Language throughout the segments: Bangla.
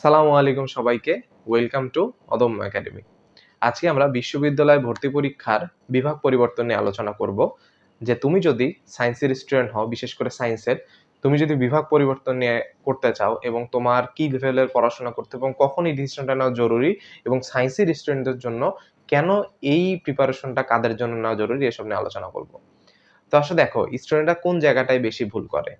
সালামু আলাইকুম সবাইকে। ওয়েলকাম টু অদম্য একাডেমি আজকে আমরা বিশ্ববিদ্যালয় ভর্তি পরীক্ষার বিভাগ পরিবর্তন নিয়ে আলোচনা করব, যে তুমি যদি সায়েন্সের স্টুডেন্ট হও, বিশেষ করে সায়েন্সের তুমি যদি বিভাগ পরিবর্তন নিয়ে করতে চাও এবং তোমার কি লেভেলের পড়াশোনা করতে এবং কখন এই ডিসিশনটা নেওয়া জরুরি এবং সায়েন্সের স্টুডেন্টদের জন্য কেন এই প্রিপারেশনটা কাদের জন্য নেওয়া জরুরি, এসব নিয়ে আলোচনা করব। তো আসলে দেখো স্টুডেন্টরা কোন জায়গাটায় বেশি ভুল করে?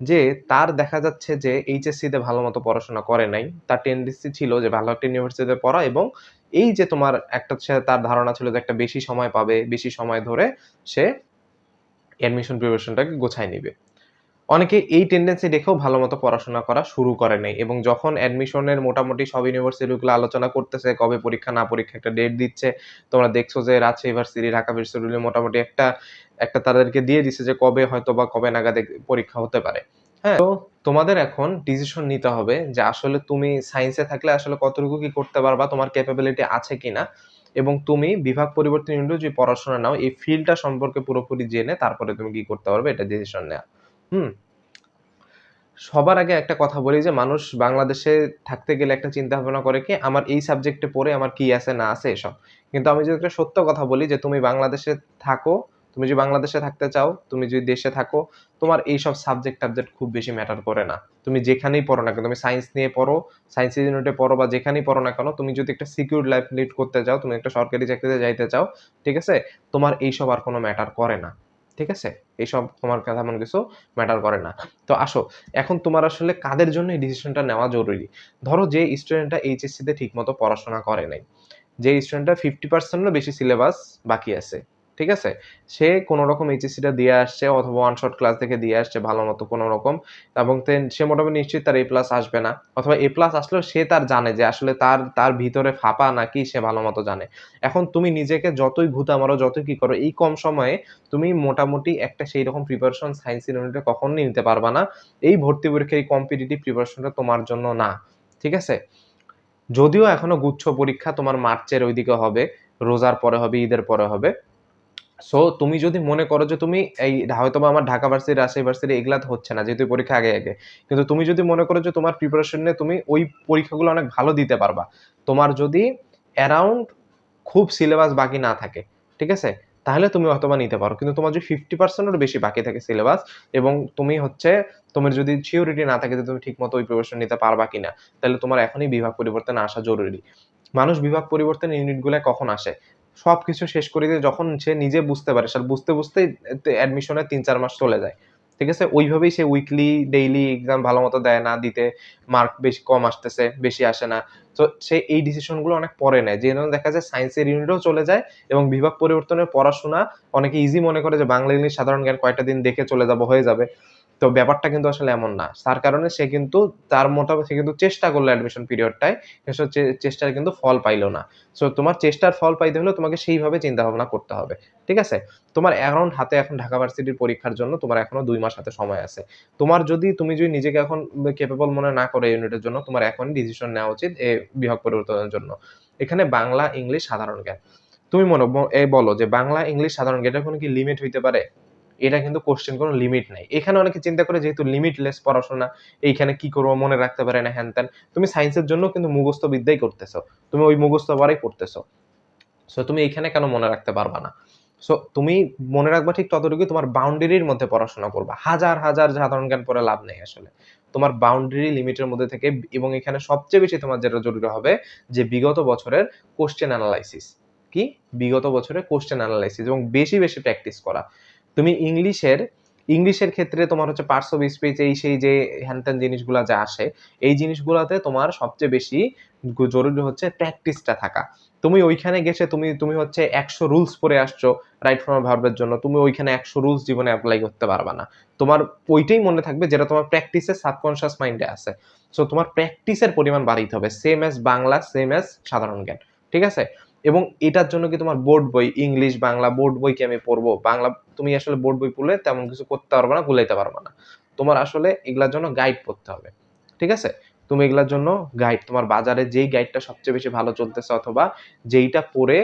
যে তার দেখা যাচ্ছে যে এইচএসসিতে ভালো মতো পড়াশোনা করে নাই। তার টেন্ডেন্সি ছিল যে ভালো একটা ইউনিভার্সিটিতে পড়া এবং এই যে তোমার একটা তার ধারণা ছিল যে একটা বেশি সময় পাবে, বেশি সময় ধরে সে অ্যাডমিশন প্রিপারেশনটাকে গোছায় নিবে। অনেকে এই টেন্ডেন্সি দেখেও ভালো মতো পড়াশোনা করা শুরু করে নাই এবং যখন অ্যাডমিশনের মোটামুটি সব ইউনিভার্সিটিগুলো আলোচনা করতেছে, কবে পরীক্ষা, না পরীক্ষা, একটা ডেট দিচ্ছে, তোমরা দেখছ যে রাজশাহী ইউনিভার্সিটি ঢাকা বিশ্ববিদ্যালয় মোটামুটি একটা একটা তাদেরকে দিয়ে দিছে যে কবে হয়তো বা কবে নাগাদ পরীক্ষা হতে পারে। হ্যাঁ। তো তোমাদের এখন ডিসিশন নিতে হবে যে আসলে তুমি সায়েন্সে থাকলে আসলে কতটুকু কি করতে পারবা, তোমার ক্যাপাবিলিটি আছে কিনা এবং তুমি বিভাগ পরিবর্তন ইউনিটে যে পড়াশোনা নাও, এই ফিল্ডটা সম্পর্কে পুরোপুরি জেনে তারপরে তুমি কি করতে পারবে এটা ডিসিশন নেওয়া। হুম? সবার আগে একটা কথা বলি যে মানুষ বাংলাদেশে থাকতে গেলে একটা চিন্তা ভাবনা করে কি, আমার এই সাবজেক্টে পড়ে আমার কি আছে না আছে এসব। কিন্তু আমি যদি একটা সত্য কথা বলি যে তুমি বাংলাদেশে থাকো তুমি যদি বাংলাদেশে থাকতে চাও, তুমি যদি দেশে থাকো, তোমার এইসব সাবজেক্ট টাবজেক্ট খুব বেশি ম্যাটার করে না। তুমি যেখানেই পড়ো না কেন, তুমি সায়েন্স নিয়ে পড়ো সায়েন্স ইউনিটে পড়ো বা যেখানেই পড়ো না কেন, তুমি যদি একটা সিকিউর লাইফ লিড করতে চাও, তুমি একটা সরকারি চাকরিতে যাইতে চাও, ঠিক আছে? তোমার এইসব আর কোনো ম্যাটার করে না। ঠিক আছে? এইসব তোমার এমন কিছু ম্যাটার করে না। তো আসো, এখন তোমার আসলে কাদের জন্য এই ডিসিশনটা নেওয়া জরুরি? ধরো যে স্টুডেন্টটা এইচএসসিতে ঠিকমতো পড়াশোনা করে নাই। যে স্টুডেন্টটা ফিফটি পার্সেন্টও বেশি সিলেবাস বাকি আছে। ঠিক আছে? সে কোনো রকম এইচএসসিটা দিয়ে আসছে অথবা ওয়ান শর্ট ক্লাস থেকে দিয়ে আসছে ভালো মতো কোনো রকম এবং সে মোটামুটি নিশ্চিত তার এ প্লাস আসবে না। অথবা এ প্লাস আসলেও সে তার জানে যে আসলে তার তার ভিতরে ফাঁপা নাকি সে ভালো মতো জানে। এখন তুমি নিজেকে যতই ঘুতা মারো, যতই কি করো, এই কম সময়ে তুমি মোটামুটি একটা সেই রকম প্রিপারেশন সায়েন্স ইউনিটে কখনোই নিতে পারবা না। এই ভর্তি পরীক্ষার এই কম্পিটিটিভ প্রিপারেশনটা তোমার জন্য না। ঠিক আছে? যদিও এখনও গুচ্ছ পরীক্ষা তোমার মার্চের ওইদিকে হবে, রোজার পরে হবে, ঈদের পরে হবে। সো তুমি যদি মনে করো যে তুমি এই হয়তো বা আমার ঢাকা ভার্সিটি রাজশাহী ভার্সিটি এগুলা হচ্ছে না, যেহেতু পরীক্ষা আগে আগে। কিন্তু তুমি যদি মনে করো যে তোমার প্রিপারেশন নিয়ে তুমি ওই পরীক্ষাগুলো অনেক ভালো দিতে পারবা। তোমার যদি অ্যারাউন্ড খুব সিলেবাস বাকি না থাকে, ঠিক আছে? তাহলে তুমি অথবা নিতে পারো। কিন্তু তোমার যদি ফিফটি পার্সেন্টের বেশি বাকি থাকে সিলেবাস এবং তুমি হচ্ছে তোমার যদি সিওরিটি না থাকে যে তুমি ঠিকমতো ওই প্রিপারেশন নিতে পারবা কিনা, তাহলে তোমার এখনই বিভাগ পরিবর্তন আসা জরুরি। মানুষ বিভাগ পরিবর্তন ইউনিটগুলো কখন আসে? সব কিছু শেষ করে দিয়ে যখন সে নিজে বুঝতে পারে, স্যার, বুঝতে বুঝতেই অ্যাডমিশনে তিন চার মাস চলে যায়। ঠিক আছে? ওইভাবেই সে উইকলি ডেইলি এক্সাম ভালো মতো দেয় না, দিতে মার্ক বেশি কম আসতেছে, বেশি আসে না। তো সে এই ডিসিশনগুলো অনেক পরে নেয়। যে দেখা যায় সায়েন্সের ইউনিটও চলে যায় এবং বিভাগ পরিবর্তনের পড়াশোনা অনেকে ইজি মনে করে যে বাংলা ইংলিশ সাধারণ জ্ঞান কয়েকটা দিন দেখে চলে যাব, হয়ে যাবে। তো ব্যাপারটা কিন্তু আসলে এমন না। তার কারণে সে কিন্তু, তার মোটামুটি সে কিন্তু চেষ্টা করল অ্যাডমিশন পিরিয়ডটায় কিন্তু চেষ্টার কিন্তু ফল পাইলো না। সো তোমার চেষ্টার ফল পাইতে হলে তোমাকে সেইভাবে চিন্তা ভাবনা করতে হবে। ঠিক আছে? তোমার অ্যারাউন্ড হাতে এখন ঢাকা ভার্সিটির পরীক্ষার জন্য তোমার এখনও দুই মাস হাতে সময় আছে। তোমার যদি, তুমি যদি নিজেকে এখন কেপেবল মনে না করো ইউনিটের জন্য, তোমার এখনই ডিসিশন নেওয়া উচিত এ বিভাগ পরিবর্তনের জন্য। এখানে বাংলা, ইংলিশ সাধারণ জ্ঞান। তুমি মনে এই বলো যে বাংলা, ইংলিশ সাধারণ জ্ঞানের কোনো কি লিমিট হইতে পারে? এটা কিন্তু কোশ্চেন কোনো লিমিট নাই। এখানে অনেকে চিন্তা করে যেহেতু লিমিটলেস পড়াশোনা, এইখানে কি করব মনে রাখতে পারে না, হ্যান ত্যান। তুমি সায়েন্সের জন্য কিন্তু মুখস্থ বিদ্যাই করতেছো। তুমি ওই মুখস্থ বারাই পড়তেছো। সো তুমি এইখানে কেন মনে রাখতে পারবা না? সো তুমি মনে রাখবা ঠিক ততটুকু তোমার বাউন্ডারির মধ্যে পড়াশোনা করবা। হাজার হাজার সাধারণ জ্ঞান পড়ে লাভ নেই আসলে। তোমার বাউন্ডারি লিমিটের মধ্যে থেকে এবং এখানে সবচেয়ে বেশি তোমার যেটা জরুরি হবে যে বিগত বছরের কোশ্চেন অ্যানালাইসিস কি? বিগত বছরের কোশ্চেন অ্যানালাইসিস এবং বেশি বেশি প্র্যাকটিস করা। তুমি ইংলিশের ইংলিশের ক্ষেত্রে তোমার হচ্ছে পার্টস অফ স্পিচ এই সেই যে হ্যানত্যান জিনিসগুলো যা আসে, এই জিনিসগুলোতে তোমার সবচেয়ে বেশি জরুরি হচ্ছে প্র্যাকটিসটা থাকা। তুমি ওইখানে গেছে, তুমি তুমি হচ্ছে একশো রুলস পরে আসছো রাইট ফর্ম ভার্বের জন্য, তুমি ওইখানে একশো রুলস জীবনে অ্যাপ্লাই করতে পারবা না। তোমার ওইটাই মনে থাকবে যেটা তোমার প্র্যাকটিসের সাবকনশিয়াস মাইন্ডে আছে। সো তোমার প্র্যাকটিসের পরিমাণ বাড়াইতে হবে same as Bangla same as সাধারণ জ্ঞান, ঠিক আছে? এবং এটার জন্য কি তোমার বোর্ড বই ইংলিশ বাংলা বোর্ড বই কি আমি পড়ব? বাংলা, তুমি আসলে বোর্ড বই পড়লে তেমন কিছু করতে পারবে না গুলাইতে পারবে না। তোমার আসলে এগুলার জন্য গাইড পড়তে হবে, ঠিক আছে? তুমি এগুলার জন্য গাইড তোমার বাজারে যেই গাইডটা সবচেয়ে বেশি ভালো চলতেছে অথবা যেইটা পড়ে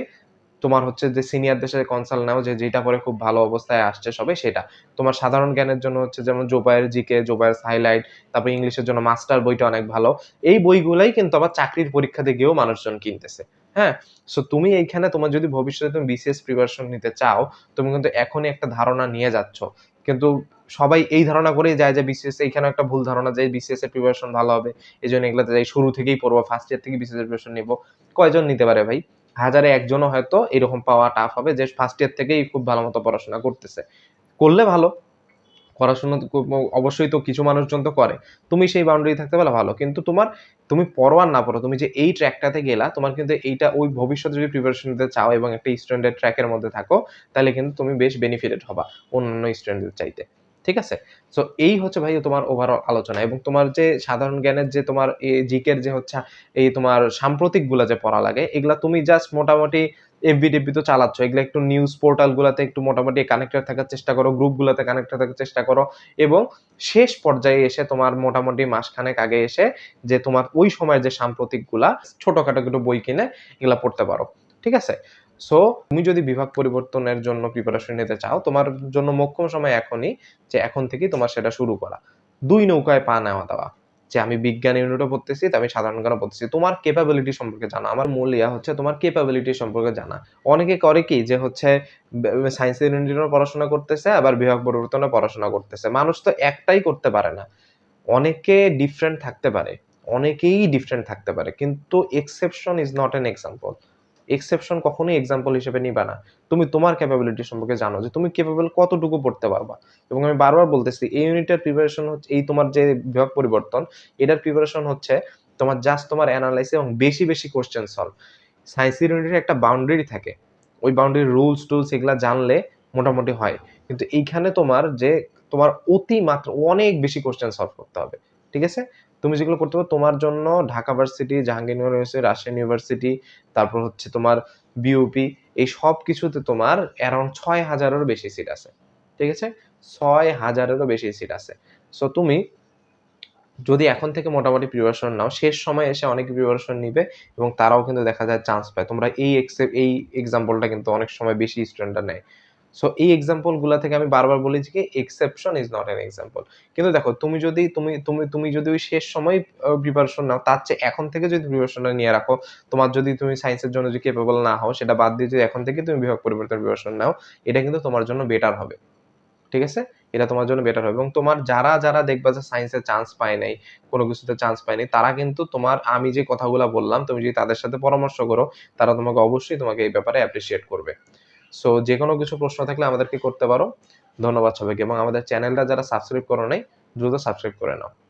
তোমার হচ্ছে যে সিনিয়রদের সাথে কনসাল্ট নাও, যে যেটা পরে খুব ভালো অবস্থায় আসছে সবে, সেটা। তোমার সাধারণ জ্ঞানের জন্য হচ্ছে যেমন জোবায়ের জিকে জোবায়ের হাইলাইট তারপর ইংলিশের জন্য মাস্টার বইটা অনেক ভালো। এই বইগুলাই কিন্তু আবার চাকরির পরীক্ষাতে গিয়েও মানুষজন কিনতেছে। হ্যাঁ? সো তুমি এইখানে তোমার যদি ভবিষ্যতে তুমি বিসিএস প্রিপারেশন নিতে চাও, তুমি কিন্তু এখনই একটা ধারণা নিয়ে যাচ্ছ। কিন্তু সবাই এই ধারণা করেই যায় যে বিসিএস এইখানে একটা ভুল ধারণা যে বিসিএস এর প্রিপারেশন ভালো হবে। এই জন্য এগুলোতে যাই, শুরু থেকেই পড়ব ফার্স্ট ইয়ার থেকে বিসিএস এর প্রিপারেশন নিবো। কয়জন নিতে পারে ভাই? হাজারে একজনও হয়তো এরকম পাওয়া টাফ হবে যে ফার্স্ট ইয়ার থেকেই খুব ভালো মতো পড়াশোনা করতেছে। করলে ভালো। পড়াশোনা অবশ্যই তো কিছু মানুষজন তো করে। তুমি সেই বাউন্ডারি থাকতে পারলে ভালো। কিন্তু তোমার, তুমি পড়ো না পড়ো, তুমি যে এই ট্র্যাকটাতে গেলা, তোমার কিন্তু এইটা ওই ভবিষ্যতে যদি প্রিপারেশন নিতে চাও এবং একটা স্টুডেন্টের ট্র্যাকের মধ্যে থাকো, তাহলে কিন্তু তুমি বেশ বেনিফিটেড হবা অন্যান্য স্টুডেন্টদের চাইতে। ঠিক আছে? সো এই হচ্ছে ভাই তোমার ওভারঅল আলোচনা এবং তোমার যে সাধারণ জ্ঞানের যে তোমার জিকের যে হচ্ছে, এই তোমার সাম্প্রতিকগুলা যে পড়া লাগে, এগুলা তুমি জাস্ট মোটামুটি এফবি টেফবি তো চালাচ্ছ। এগুলো একটু নিউজ পোর্টাল গুলাতে একটু মোটামুটি কানেক্টেড থাকার চেষ্টা করো গ্রুপ গুলাতে কানেক্টেড থাকার চেষ্টা করো এবং শেষ পর্যায়ে এসে তোমার মোটামুটি মাসখানেক আগে এসে যে তোমার ওই সময়ের যে সাম্প্রতিকগুলা ছোটখাটো কিছু বই কিনে এগুলা পড়তে পারো। ঠিক আছে? সো তুমি যদি বিভাগ পরিবর্তনের জন্য প্রিপারেশন নিতে চাও, তোমার জন্য মোক্ষম সময় এখনই যে এখন থেকেই তোমার সেটা শুরু করা। দুই নৌকায় পা নেওয়া দেওয়া। যে আমি বিজ্ঞান ইউনিটও পড়তেছি আমি সাধারণ জ্ঞানও পড়তেছি। তোমার কেপাবিলিটি সম্পর্কে জানা। আমার মূল ইয়া হচ্ছে তোমার কেপাবিলিটি সম্পর্কে জানা। অনেকে করে কি যে হচ্ছে সায়েন্স ইউনিটেরও পড়াশোনা করতেছে, আবার বিভাগ পরিবর্তনে পড়াশোনা করতেছে। মানুষ তো একটাই করতে পারে না। অনেকে ডিফারেন্ট থাকতে পারে। অনেকেই ডিফারেন্ট থাকতে পারে। কিন্তু exception is not an example exception কখনোই এক্সাম্পল হিসেবে নিবা না। তুমি তোমার ক্যাপাবিলিটি সম্পর্কে জানো যে তুমি কেপেবল কতটুকু পড়তে পারবা। এবং আমি বারবার বলতেছি, এই ইউনিটের প্রিপারেশন হচ্ছে, এই তোমার যে বিভাগ পরিবর্তন, এটার প্রিপারেশন হচ্ছে তোমার জাস্ট তোমার অ্যানালাইসিস এবং বেশি বেশি কোশ্চেন সলভ সায়েন্স ইউনিটের একটা বাউন্ডারি থাকে। ওই বাউন্ডারি রুলস টুলস এগুলা জানলে মোটামুটি হয়। কিন্তু এইখানে তোমার যে তোমার অতি মাত্র অনেক বেশি কোশ্চেন সলভ করতে হবে। ঠিক আছে? তুমি যেগুলো করতে পারো, তোমার জন্য Dhaka varsity, Jahangir university, Rajshahi university তারপর হচ্ছে তোমার বিউপি এই সব কিছুতে তোমার অ্যারাউন্ড ছয় হাজারেরও বেশি সিট আছে। ঠিক আছে? ছয় হাজারেরও বেশি সিট আছে। সো তুমি যদি এখন থেকে মোটামুটি প্রিপারেশন নাও, শেষ সময় এসে অনেক প্রিপারেশন নিবে এবং তারাও কিন্তু দেখা যায় চান্স পায়। তোমরা এই এই এক্সাম্পলটা কিন্তু অনেক সময় বেশি স্টুডেন্টরা নেয়। সো এই এক্সাম্পলগুলো থেকে আমি বারবার বলেছি কি exception is not an example কিন্তু দেখো, তুমি যদি, তুমি তুমি তুমি যদি ওই শেষ সময় প্রিপারেশন নাও, তার চেয়ে এখন থেকে যদি প্রিপারেশনটা নিয়ে রাখো, তোমার যদি তুমি সায়েন্সের জন্য যদি কেপেবল না হও, সেটা বাদ দিয়ে যদি এখন থেকে তুমি বিভাগ পরিবর্তন প্রিপারেশন নাও, এটা কিন্তু তোমার জন্য বেটার হবে। ঠিক আছে? এটা তোমার জন্য বেটার হবে। এবং তোমার যারা যারা দেখবা যে সায়েন্সে চান্স পায় নাই, কোনো কিছুতে চান্স পায়নি তারা কিন্তু তোমার, আমি যে কথাগুলো বললাম, তুমি যদি তাদের সাথে পরামর্শ করো, তারা তোমাকে অবশ্যই তোমাকে এই ব্যাপারে অ্যাপ্রিসিয়েট করবে। সো যে কোনো কিছু প্রশ্ন থাকলে আমাদেরকে করতে পারো। ধন্যবাদ সবাইকে এবং আমাদের চ্যানেলটা যারা সাবস্ক্রাইব করো নাই, দ্রুত সাবস্ক্রাইব করে নাও।